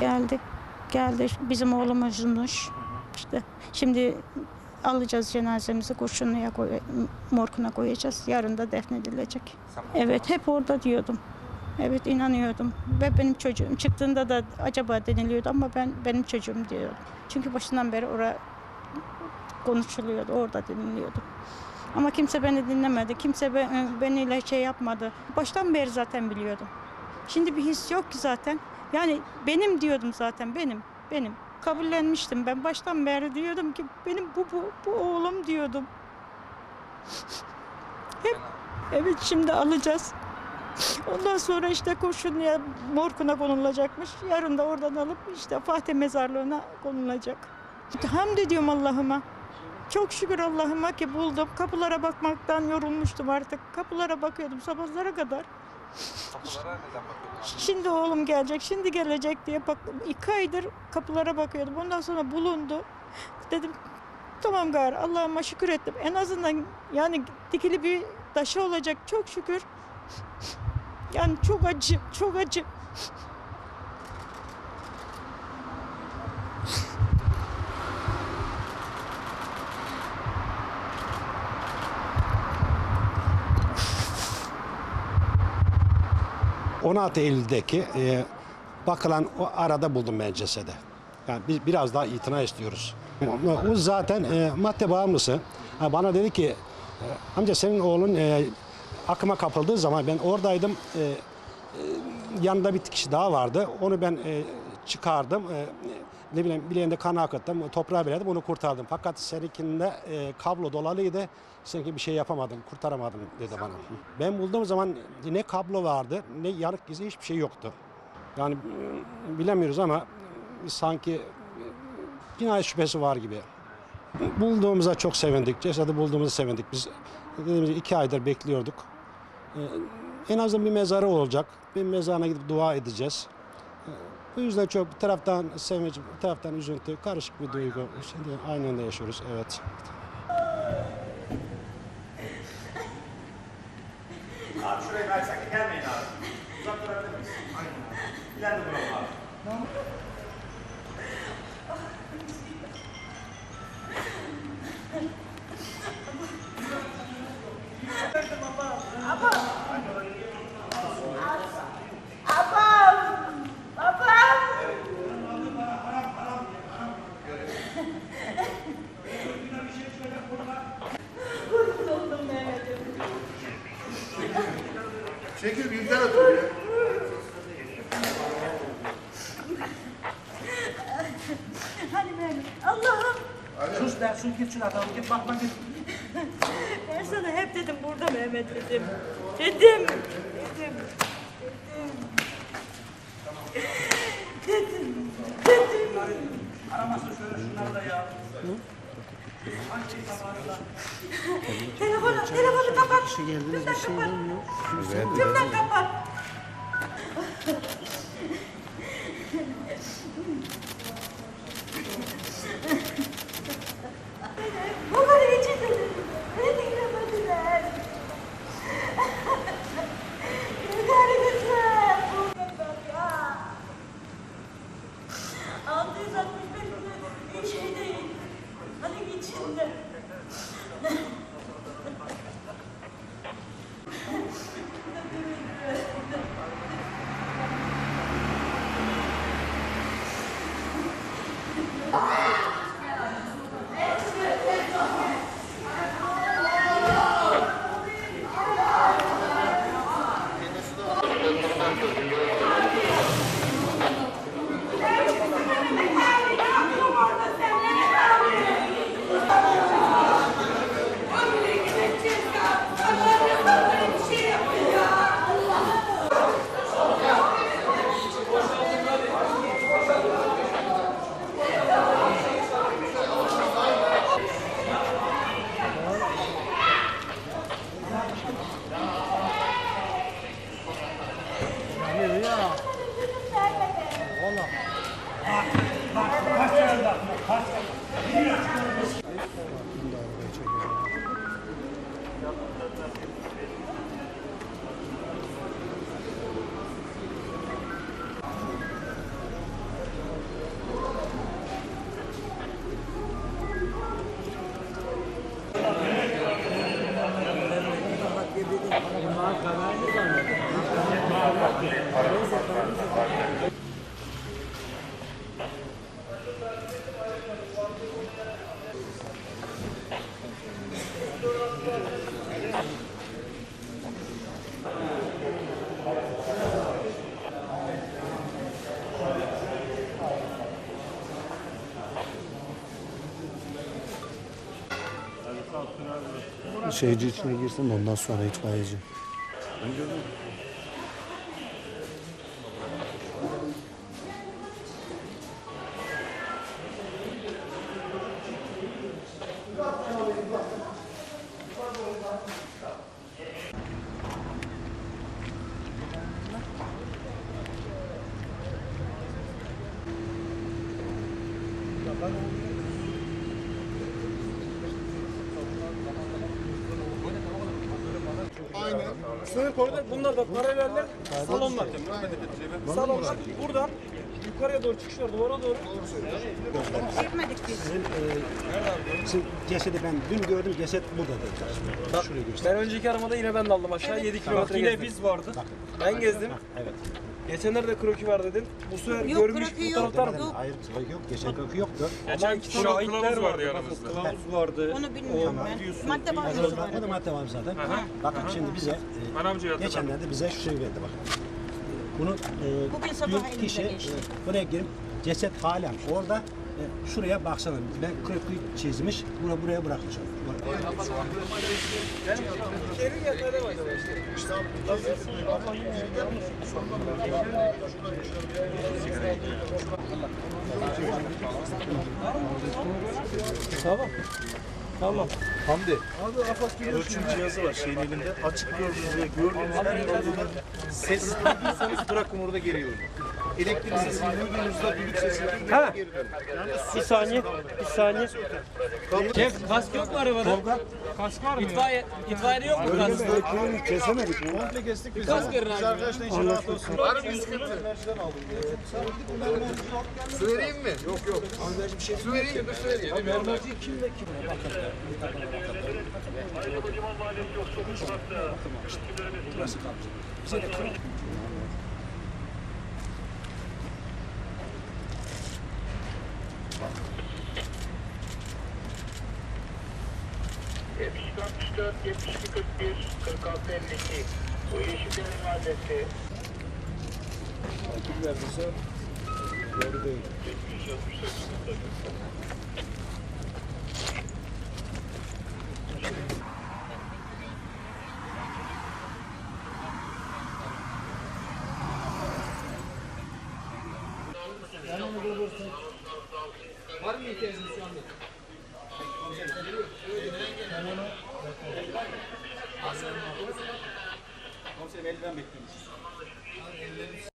Geldi. Geldi. Bizim oğlumuzmuş. İşte şimdi alacağız cenazemizi kurşunluya koy, morguna koyacağız. Yarın da defnedilecek. Evet hep orada diyordum. Evet inanıyordum. Ve benim çocuğum çıktığında da acaba deniliyordu ama ben benim çocuğum diyordum. Çünkü başından beri orada konuşuluyordu, orada deniliyordu. Ama kimse beni dinlemedi, kimse be- beniyle şey yapmadı. Baştan beri zaten biliyordum. Şimdi bir his yok ki zaten. Yani benim diyordum zaten, benim, benim. Kabullenmiştim ben. Baştan beri diyordum ki benim bu, bu, bu oğlum diyordum. Hep, evet şimdi alacağız. Ondan sonra işte kurşunluya morguna konulacakmış. Yarın da oradan alıp işte Fatih mezarlığına konulacak. Hamd ediyorum Allah'ıma. Çok şükür Allah'ıma ki buldum. Kapılara bakmaktan yorulmuştum artık. Kapılara bakıyordum sabahlara kadar. Şimdi oğlum gelecek, şimdi gelecek diye bak iki aydır kapılara bakıyordum. Ondan sonra bulundu. Dedim tamam gar Allah'ıma şükür ettim. En azından yani dikili bir taşı olacak çok şükür. Yani çok acı, çok acı. 16 Eylül'deki e, bakılan o arada buldum ben cesedi. Yani biz biraz daha itina istiyoruz. O zaten e, madde bağımlısı. Ha, bana dedi ki e, amca senin oğlun e, akıma kapıldığı zaman ben oradaydım. E, e, yanında bir kişi daha vardı. Onu ben e, çıkardım. E, ne bileyim bileğinde kan akıttım. Toprağa biledim onu kurtardım. Fakat seninkinde e, kablo dolalıydı. Seninki bir şey yapamadım, kurtaramadım dedi bana. Ben bulduğum zaman ne kablo vardı, ne yarık izi hiçbir şey yoktu. Yani e, bilemiyoruz ama e, sanki cinayet şüphesi var gibi. Bulduğumuza çok sevindik. Cesedi bulduğumuza sevindik. Biz dediğimiz gibi iki aydır bekliyorduk. E, En azından bir mezarı olacak. Bir mezarına gidip dua edeceğiz. Bu yüzden çok bir taraftan sevinç, bir taraftan üzüntü, karışık bir duygu. Şimdi aynı anda yaşıyoruz, evet. Abi şuraya kaçsak gelmeyin Be, sus git şuna tamam git bakma git. ben sana hep dedim burada Mehmet dedim. Dedim. Dedim. Aramasın şöyle şunları da ya. Telefonu, telefonu kapat. Tümden kapat. Tümden kapat. Şeyci içine girsin ondan sonra itfaiyeci. Aynen. Sınır koridor bunlar da paraleller salonlar. Salonlar buradan yukarıya doğru çıkışlar duvara doğru. Sizin cesedi ben dün gördüm ceset burada dedi. Şuraya göster. Ben önceki aramada yine ben de aldım aşağı 7 kilometre Yine biz vardı. Ben gezdim. Evet. Geçenlerde kroki var dedin. Bu sefer Yok, görmüş kroki bu yok. taraftar mı? Yok. Hayır yok. Geçen kökü yoktu. Ama iki tane şahitler vardı yanımızda. Kılavuz vardı. Onu bilmiyorum ben. Madde bağımlısı var. O da madde var zaten. Bakın şimdi bize e, geçenlerde bize şu şey verdi bak. Bunu e, Bugün sabah elimize kişi geçti. e, buraya girip ceset halen orada şuraya baksana ben kroki çizmiş bunu buraya işte. Tamam. Tamam. Hamdi. Abi Afak Ölçüm cihazı var şeyin elinde. Açık gördüğünüz ve gördüğünüz her noktada ses duyduysanız bırakın orada geri yolun. Elektrik sesini duyduğunuzda düdük sesini duyduğunuzda geri dönün. Bir saniye. Bir saniye. Şef kask yok mu arabada? Kask var mı? İtfaiye, itfaiyede yok mu kask? Kesemedik mi? Komple kestik biz. Kask verin abi. Arkadaşlar işin rahat olsun. Var mı bir sıkıntı? Su vereyim mi? Yok yok. Su vereyim mi? Dur su vereyim. Hayırlı kocaman mahallesi yok. Sokak sokakta. Burası kalmış. Bize de kalmış. Bu yeşil mahallesi. Kim verdiyse doğru değil. 768 mi ihtiyacınız şu anda? Komiserim elden bekliyoruz. Ellerimiz